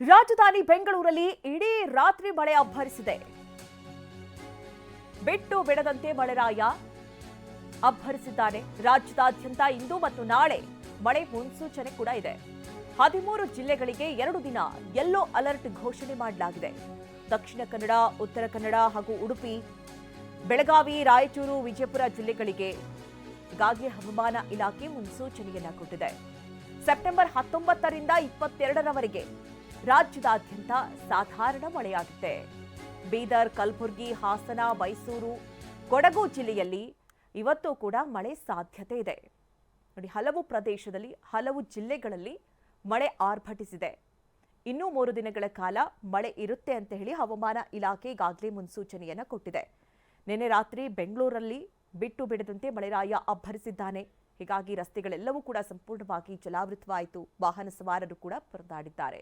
ರಾಜಧಾನಿ ಬೆಂಗಳೂರಲ್ಲಿ ಇಡೀ ರಾತ್ರಿ ಮಳೆ ಅಬ್ಬರಿಸಿದೆ. ಬಿಟ್ಟು ಬಿಡದಂತೆ ಮಳೆರಾಯ ಅಬ್ಬರಿಸಿದ್ದಾನೆ ರಾಜ್ಯದಾದ್ಯಂತ ಇಂದು ಮತ್ತು ನಾಳೆ ಮಳೆ ಮುನ್ಸೂಚನೆ ಕೂಡ ಇದೆ. ಹದಿಮೂರು ಜಿಲ್ಲೆಗಳಿಗೆ ಎರಡು ದಿನ ಯೆಲ್ಲೋ ಅಲರ್ಟ್ ಘೋಷಣೆ ಮಾಡಲಾಗಿದೆ. ದಕ್ಷಿಣ ಕನ್ನಡ, ಉತ್ತರ ಕನ್ನಡ ಹಾಗೂ ಉಡುಪಿ, ಬೆಳಗಾವಿ, ರಾಯಚೂರು, ವಿಜಯಪುರ ಜಿಲ್ಲೆಗಳಿಗೆ ಗಾಗಿ ಹವಾಮಾನ ಇಲಾಖೆ ಮುನ್ಸೂಚನೆಯನ್ನ ಕೊಟ್ಟಿದೆ. ಸೆಪ್ಟೆಂಬರ್ ಹತ್ತೊಂಬತ್ತರಿಂದ ಇಪ್ಪತ್ತೆರಡರವರೆಗೆ ರಾಜ್ಯದಾದ್ಯಂತ ಸಾಧಾರಣ ಮಳೆಯಾಗಿದೆ. ಬೀದರ್, ಕಲಬುರಗಿ, ಹಾಸನ, ಮೈಸೂರು, ಕೊಡಗು ಜಿಲ್ಲೆಯಲ್ಲಿ ಇವತ್ತು ಕೂಡ ಮಳೆ ಸಾಧ್ಯತೆ ಇದೆ. ನೋಡಿ, ಹಲವು ಪ್ರದೇಶದಲ್ಲಿ, ಹಲವು ಜಿಲ್ಲೆಗಳಲ್ಲಿ ಮಳೆ ಆರ್ಭಟಿಸಿದೆ. ಇನ್ನೂ ಮೂರು ದಿನಗಳ ಕಾಲ ಮಳೆ ಇರುತ್ತೆ ಅಂತ ಹೇಳಿ ಹವಾಮಾನ ಇಲಾಖೆ ಈಗಾಗಲೇ ಮುನ್ಸೂಚನೆಯನ್ನು ಕೊಟ್ಟಿದೆ. ನಿನ್ನೆ ರಾತ್ರಿ ಬೆಂಗಳೂರಲ್ಲಿ ಬಿಟ್ಟು ಬಿಡದಂತೆ ಮಳೆರಾಯ ಅಬ್ಬರಿಸಿದ್ದಾನೆ. ಹೀಗಾಗಿ ರಸ್ತೆಗಳೆಲ್ಲವೂ ಕೂಡ ಸಂಪೂರ್ಣವಾಗಿ ಜಲಾವೃತವಾಯಿತು. ವಾಹನ ಸವಾರರು ಕೂಡ ಪರದಾಡಿದ್ದಾರೆ.